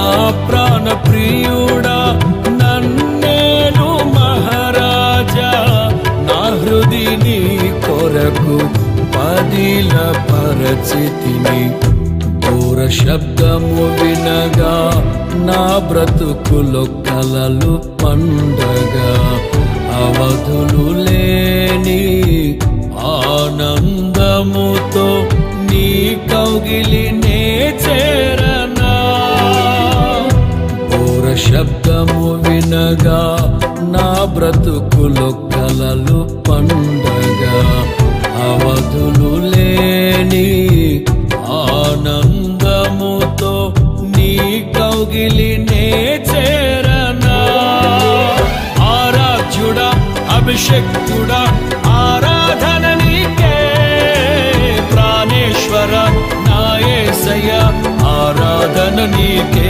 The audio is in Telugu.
నా ప్రాణ ప్రియుడా మహారాజా. నా హృదిని కొరకు పదిల పరచితిని. దూర శబ్దము వినగా నా బ్రతుకులు కలలు పండగా. అవధులు లేని ఆనందముతో నీ కౌగిలి నే శబ్దము వినగా నా బ్రతుకులు కలలు పండగా. అవధులు లేని ఆనందముతో నీ కౌగిలి నే చేరనా. ఆరాధ్యుడా అభిషక్తుడా ఆరాధన నీకే. ప్రాణేశ్వర నాయసయ ఆరాధన నీకే.